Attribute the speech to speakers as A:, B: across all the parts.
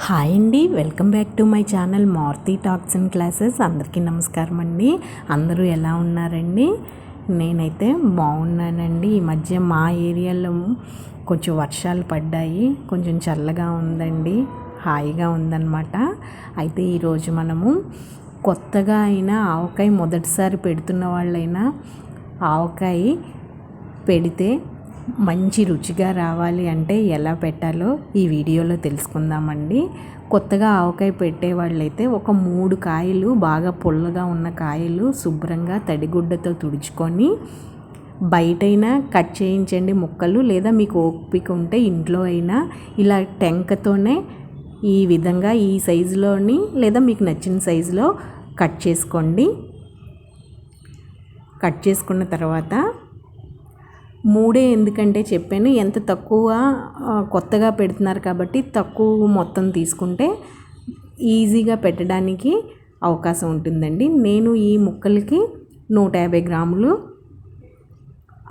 A: Hi అండి welcome back to my channel Maruthi talks and classes. అందరికీ నమస్కారం అండి. అందరూ ఎలా ఉన్నారండి? నేనైతే బాగున్నానండి. ఈ మధ్య మా ఏరియాలో కొంచెం వర్షాలు పడ్డాయి. కొంచెం చల్లగా ఉందండి. హాయిగా ఉందన్నమాట. అయితే ఈరోజు మనము కొత్తగా అయినా ఆవకాయ మొదటిసారి పెడుతున్న వాళ్ళైనా ఆవకాయ పెడితే మంచి రుచిగా రావాలి అంటే ఎలా పెట్టాలో ఈ వీడియోలో తెలుసుకుందామండి. కొత్తగా ఆవకాయ పెట్టే వాళ్ళైతే ఒక మూడు కాయలు బాగా పుల్లగా ఉన్న కాయలు శుభ్రంగా తడిగుడ్డతో తుడుచుకొని బయటైనా కట్ చేయించండి ముక్కలు లేదా మీకు ఓపిక ఉంటే ఇంట్లో అయినా ఇలా టెంకతోనే ఈ విధంగా ఈ సైజులోని లేదా మీకు నచ్చిన సైజులో కట్ చేసుకోండి. కట్ చేసుకున్న తర్వాత మూడే ఎందుకంటే చెప్పాను ఎంత తక్కువ కొత్తగా పెడుతున్నారు కాబట్టి తక్కువ మొత్తం తీసుకుంటే ఈజీగా పెట్టడానికి అవకాశం ఉంటుందండి. నేను ఈ ముక్కలకి నూట యాభై గ్రాములు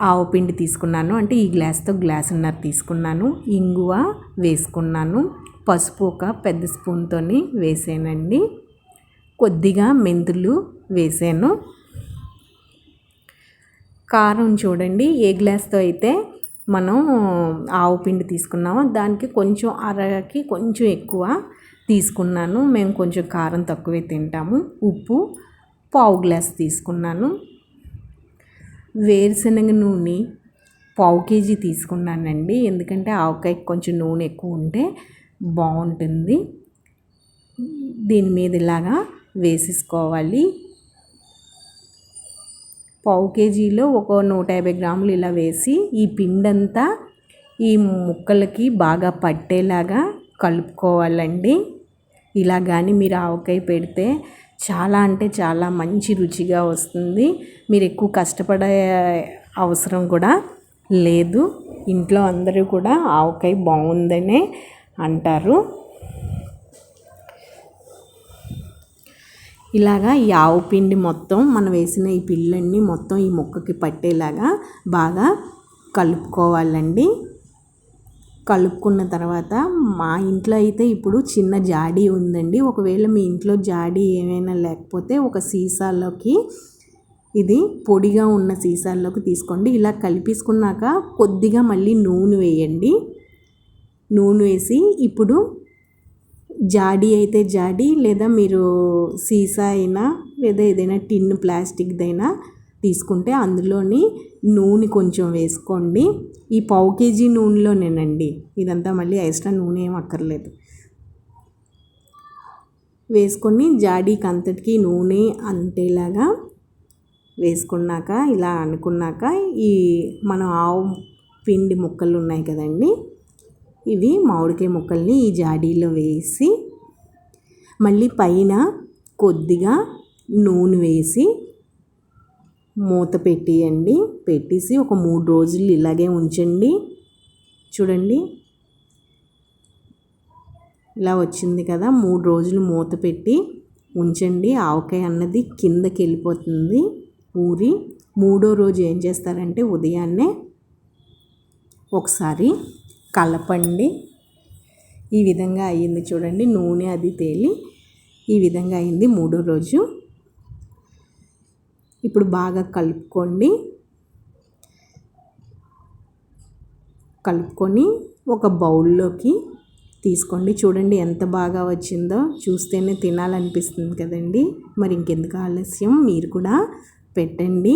A: ఆవు పిండి తీసుకున్నాను. అంటే ఈ గ్లాస్తో గ్లాసున్నర తీసుకున్నాను. ఇంగువ వేసుకున్నాను. పసుపు ఒక పెద్ద స్పూన్తో వేసానండి. కొద్దిగా మెంతులు వేసాను. కారం చూడండి ఏ గ్లాస్తో అయితే మనం ఆవు పిండి తీసుకున్నామో దానికి కొంచెం అరకి కొంచెం ఎక్కువ తీసుకున్నాను. మేము కొంచెం కారం తక్కువే తింటాము. ఉప్పు పావు గ్లాస్ తీసుకున్నాను. వేరుశనగ నూనె పావు కేజీ తీసుకున్నానండి. ఎందుకంటే ఆవకాయ కొంచెం నూనె ఎక్కువ ఉంటే బాగుంటుంది. దీని మీద ఇలాగా వేసేసుకోవాలి. పావు కేజీలో ఒక నూట యాభై గ్రాములు ఇలా వేసి ఈ పిండంతా ఈ ముక్కలకి బాగా పట్టేలాగా కలుపుకోవాలండి. ఇలా కానీ మీరు ఆవకాయ పెడితే చాలా అంటే చాలా మంచి రుచిగా వస్తుంది. మీరు ఎక్కువ కష్టపడే అవసరం కూడా లేదు. ఇంట్లో అందరూ కూడా ఆవకాయ బాగుందనే అంటారు. ఇలాగా ఈ ఆవు పిండి మొత్తం మనం వేసిన ఈ పిల్లన్నీ మొత్తం ఈ మొక్కకి పట్టేలాగా బాగా కలుపుకోవాలండి. కలుపుకున్న తర్వాత మా ఇంట్లో అయితే ఇప్పుడు చిన్న జాడీ ఉందండి. ఒకవేళ మీ ఇంట్లో జాడీ ఏమైనా లేకపోతే ఒక సీసాలోకి ఇది పొడిగా ఉన్న సీసాల్లోకి తీసుకోండి. ఇలా కలిపేసుకున్నాక కొద్దిగా మళ్ళీ నూనె వేయండి. నూనె వేసి ఇప్పుడు జాడీ అయితే జాడీ లేదా మీరు సీసా అయినా లేదా ఏదైనా టిన్ ప్లాస్టిక్దైనా తీసుకుంటే అందులోని నూనె కొంచెం వేసుకోండి. ఈ పావు కేజీ నూనెలోనేనండి. ఇదంతా మళ్ళీ ఎక్స్ట్రా నూనె ఏం అక్కర్లేదు. వేసుకొని జాడీకి అంతటికి నూనె అంటేలాగా వేసుకున్నాక ఇలా అనుకున్నాక ఈ మనం ఆవు పిండి ముక్కలు ఉన్నాయి కదండి ఇవి మామిడికాయ ముక్కల్ని ఈ జాడీలో వేసి మళ్ళీ పైన కొద్దిగా నూనె వేసి మూత పెట్టేయండి. పెట్టేసి ఒక మూడు రోజులు ఇలాగే ఉంచండి. చూడండి. ఇలా వచ్చింది కదా మూడు రోజులు మూత పెట్టి ఉంచండి. ఆవకాయ అన్నది కిందకి వెళ్ళిపోతుంది. ఊరి మూడో రోజు ఏం చేస్తారంటే ఉదయాన్నే ఒకసారి కలపండి. ఈ విధంగా అయ్యింది చూడండి నూనె అది తేలి ఈ విధంగా అయింది మూడో రోజు. ఇప్పుడు బాగా కలుపుకోండి. కలుపుకొని ఒక బౌల్లోకి తీసుకోండి. చూడండి ఎంత బాగా వచ్చిందో చూస్తేనే తినాలనిపిస్తుంది కదండి. మరి ఇంకెందుకు ఆలస్యం? మీరు కూడా పెట్టండి.